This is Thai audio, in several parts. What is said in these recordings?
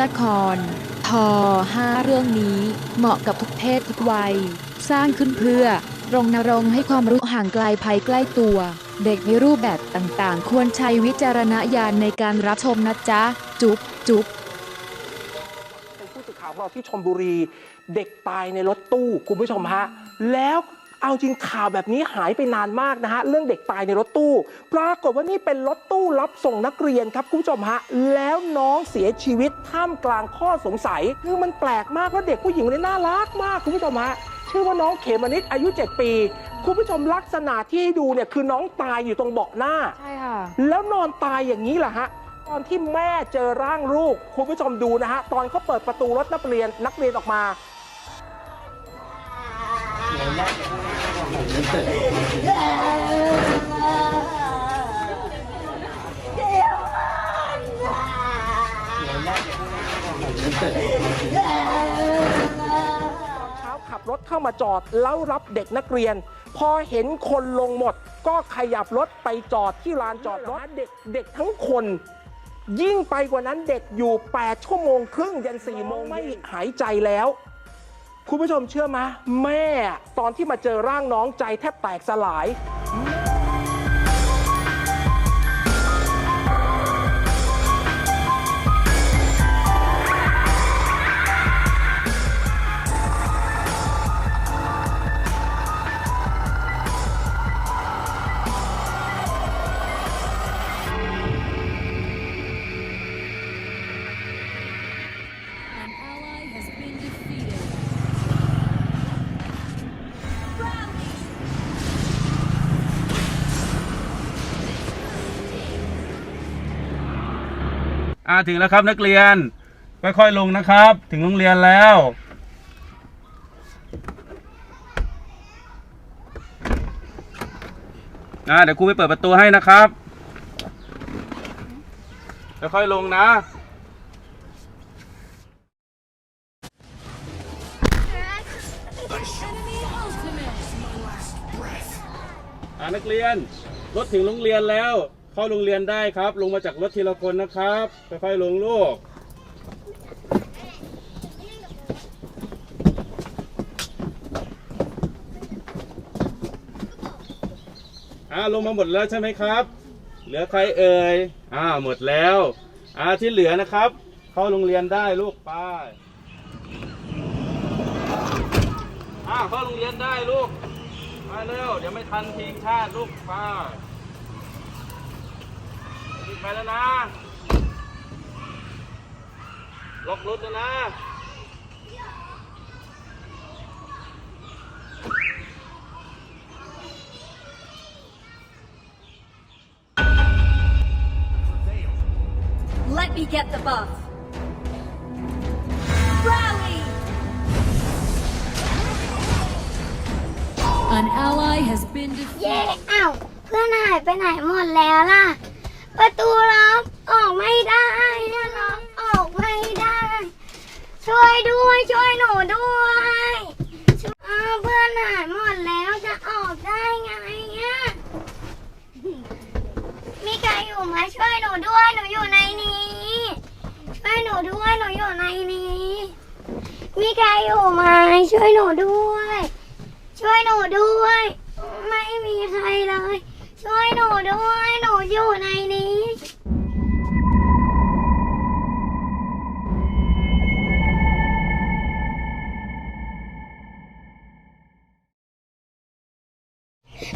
ละคร ทอ5เรื่องนี้เหมาะกับทุกเพศทุกวัย สร้างขึ้นเพื่อรณรงค์ให้ความรู้ห่างไกลภัยใกล้ตัว เด็กในรูปแบบต่างๆ ควรใช้วิจารณญาณในการรับชมนะจ๊ะ จุ๊บจุ๊บเป็นผู้สื่อข่าวของเราที่ชลบุรี เด็กตายในรถตู้คุณผู้ชมฮะแล้ว เอาจริงข่าวแบบนี้หายไปนานมากนะฮะเรื่องเด็กตายในรถตู้ ปรากฏว่านี่เป็นรถตู้รับส่งนักเรียนครับคุณผู้ชมฮะแล้วน้องเสียชีวิตท่ามกลางข้อสงสัย คือมันแปลกมากว่าเด็กผู้หญิงเนี่ยน่ารักมากคุณผู้ชมฮะชื่อว่าน้องเขมนิดอายุ 7 ปี คุณผู้ชมลักษณะที่ให้ดูเนี่ยคือน้องตายอยู่ตรงเบาะหน้า ใช่ค่ะ แล้วนอนตายอย่างนี้แหละฮะตอนที่แม่เจอร่างลูก คุณผู้ชมดูนะฮะ ตอนเขาเปิดประตูรถนักเรียนนักเรียนออกมา เช้าขับรถเข้ามาจอดแล้วรับเด็กนักเรียน พอเห็นคนลงหมด ก็ขยับรถไปจอดที่ลานจอดรถเด็กเด็กทั้งคน ยิ่งไปกว่านั้นเด็กอยู่ 8 ชั่วโมงครึ่งยัน4โมงไม่หายใจแล้ว คุณผู้ชมเชื่อไหมแม่ตอนที่มาเจอร่างน้องใจแทบแตกสลาย อ่าถึงแล้วครับนักเรียน ค่อยๆลงนะครับ ถึงโรงเรียนแล้วอ่าเดี๋ยวครูไปเปิดประตูให้นะครับ ค่อยๆลงนะอ่านักเรียน รถถึงโรงเรียนแล้ว เข้าโรงเรียนได้ครับ ลงมาจากรถทีละคนนะครับค่อยๆลงลูกอ่าลงมาหมดแล้วใช่ไหมครับ เหลือใครเอ่ยอ่าหมดแล้วอ่าที่เหลือนะครับ เข้าโรงเรียนได้ลูกไปอ่าเข้าโรงเรียนได้ลูกมาเร็วเดี๋ยวไม่ทันทีมชาติลูกไป รีบไปแล้วนะ ล็อกรถแล้วนะ Let me get the buff. Rally! An ally has been เย้ defeated. อ้าวเพื่อนหายไปไหนหมดแล้วล่ะ ประตูล็อกออกไม่ได้ล็อกออกไม่ได้ ช่วยด้วยช่วยหนูด้วยเพื่อนหายหมดแล้วจะออกได้ไงเนี่ยมีใครอยู่ไหมช่วยหนูด้วยหนูอยู่ในนี้ ช่วยหนูด้วยหนูอยู่ในนี้ มีใครอยู่ไหมช่วยหนูด้วย ช่วยหนูด้วย ไม่มีใครเลย ช่วยหนูด้วย หนูอยู่ในนี้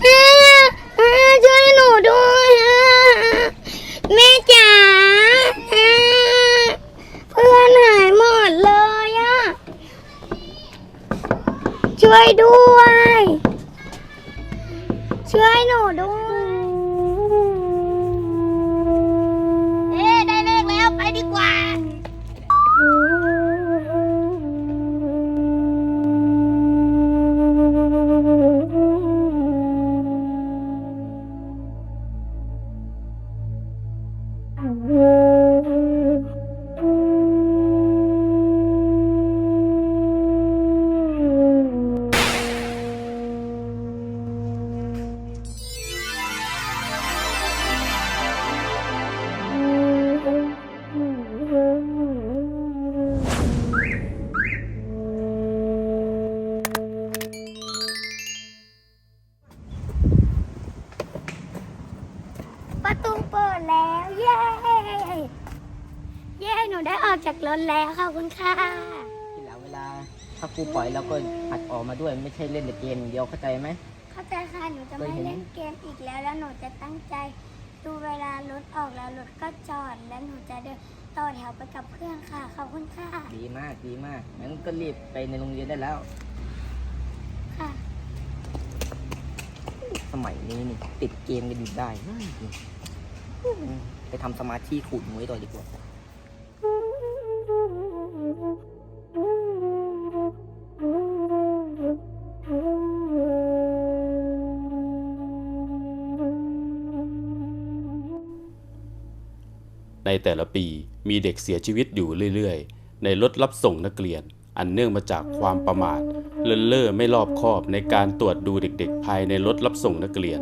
อ่าอ่าช่วยหนูด้วยอ่าแม่จ๋าอ่าเพื่อนหายหมดเลยอะช่วยด้วย ช่วยหนูด้วย Mm-hmm. ได้ออกจากรถแล้วขอบคุณค่ะทีหลังเวลา ถ้าครูปล่อยเราก็หัดออกมาด้วยไม่ใช่เล่นแต่เกมอย่างเดียวเข้าใจไหม เข้าใจค่ะหนูจะไม่เคยเห็นเล่นเกมอีกแล้วแล้วหนูจะตั้งใจ ดูเวลารถออกแล้วรถก็จอดแล้วหนูจะเดินต่อแถวไปกับเพื่อนค่ะขอบคุณค่ะดีมากดีมากงั้นก็รีบไปในโรงเรียนได้แล้ว ค่ะ สมัยนี้นี่ติดเกมกันอยู่ได้อืมไปทำสมาธิขูดมวยต่อดีกว่า ในแต่ละปีมีเด็กเสียชีวิตอยู่เรื่อยๆ ในรถรับส่งนักเรียน อันเนื่องมาจากความประมาท เลินเล่อไม่รอบคอบในการตรวจดูเด็กๆ ภายในรถรับส่งนักเรียน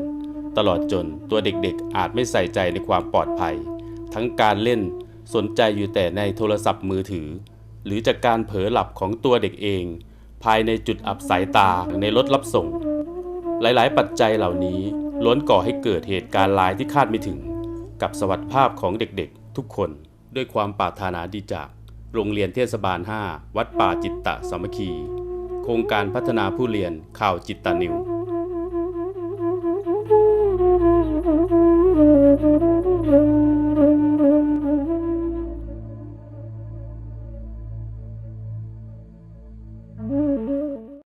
ตลอดจนตัวเด็กๆ อาจไม่ใส่ใจในความปลอดภัย ทั้งการเล่นสนใจอยู่แต่ในโทรศัพท์มือถือ หรือจากการเผลอหลับของตัวเด็กเอง ภายในจุดอับสายตาในรถรับส่ง หลายๆ ปัจจัยเหล่านี้ล้วนก่อให้เกิดเหตุการณ์ร้ายที่คาดไม่ถึง กับสวัสดิภาพของเด็กๆ ทุกคนด้วยความปรารถนาดีจาก โรงเรียนเทศบาล 5 วัดป่าจิตตะสามัคคี โครงการพัฒนาผู้เรียนข่าวจิตตะนิว